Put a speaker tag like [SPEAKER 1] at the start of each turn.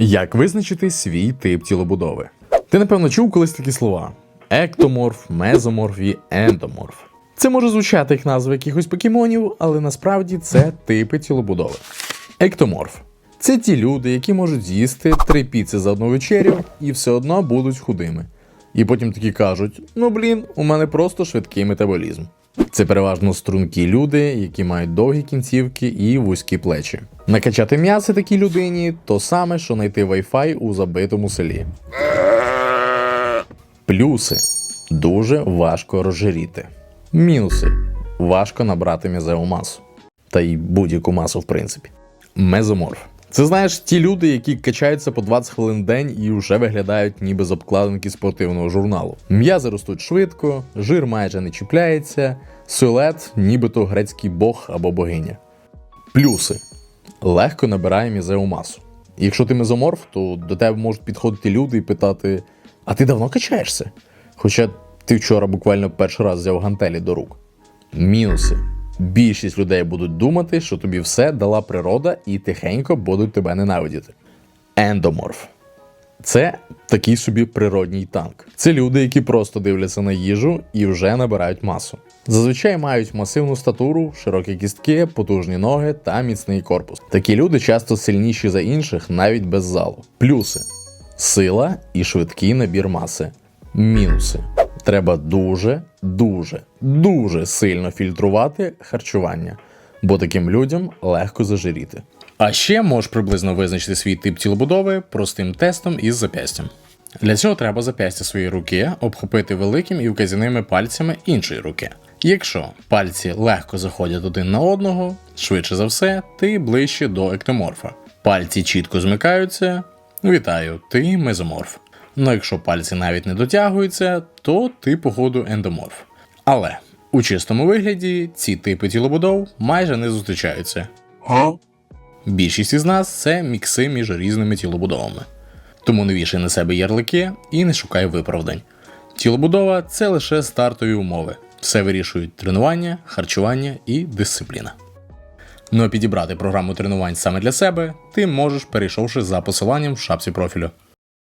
[SPEAKER 1] Як визначити свій тип тілобудови? Ти напевно чув колись такі слова: ектоморф, мезоморф і ендоморф. Це може звучати як назва якихось покемонів, але насправді це типи тілобудови. Ектоморф це ті люди, які можуть з'їсти три піци за одну вечерю і все одно будуть худими. І потім такі кажуть: ну блін, у мене просто швидкий метаболізм. Це переважно стрункі люди, які мають довгі кінцівки і вузькі плечі. Накачати м'ясо такій людині то саме, що знайти Wi-Fi у забитому селі. Плюси дуже важко розжиріти. Мінуси важко набрати м'язеву масу. Та й будь-яку масу, в принципі. Мезоморф. Це знаєш ті люди, які качаються по 20 хвилин в день і вже виглядають ніби з обкладинки спортивного журналу. М'язи ростуть швидко, жир майже не чіпляється, силует нібито грецький бог або богиня. Плюси легко набирає м'язеву масу. Якщо ти мезоморф, то до тебе можуть підходити люди і питати: А ти давно качаєшся? Хоча ти вчора буквально перший раз взяв гантелі до рук. Мінуси. Більшість людей будуть думати, що тобі все дала природа і тихенько будуть тебе ненавидіти. Ендоморф. Це такий собі природній танк. Це люди, які просто дивляться на їжу і вже набирають масу. Зазвичай мають масивну статуру, широкі кістки, потужні ноги та міцний корпус. Такі люди часто сильніші за інших навіть без залу. Плюси: сила і швидкий набір маси. Мінуси. Треба дуже, дуже, дуже сильно фільтрувати харчування, бо таким людям легко зажиріти. А ще можеш приблизно визначити свій тип тілобудови простим тестом із запястям. Для цього треба запястя своєї руки обхопити великим і вказівними пальцями іншої руки. Якщо пальці легко заходять один на одного, швидше за все, ти ближче до ектоморфа. Пальці чітко змикаються. Вітаю, ти мезоморф. Ну якщо пальці навіть не дотягуються, то ти, походу, ендоморф. Але у чистому вигляді ці типи тілобудов майже не зустрічаються. Більшість із нас це мікси між різними тілобудовами. Тому не вішай на себе ярлики і не шукай виправдань. Тілобудова це лише стартові умови. Все вирішують тренування, харчування і дисципліна. Ну а підібрати програму тренувань саме для себе ти можеш, перейшовши за посиланням в шапці профілю.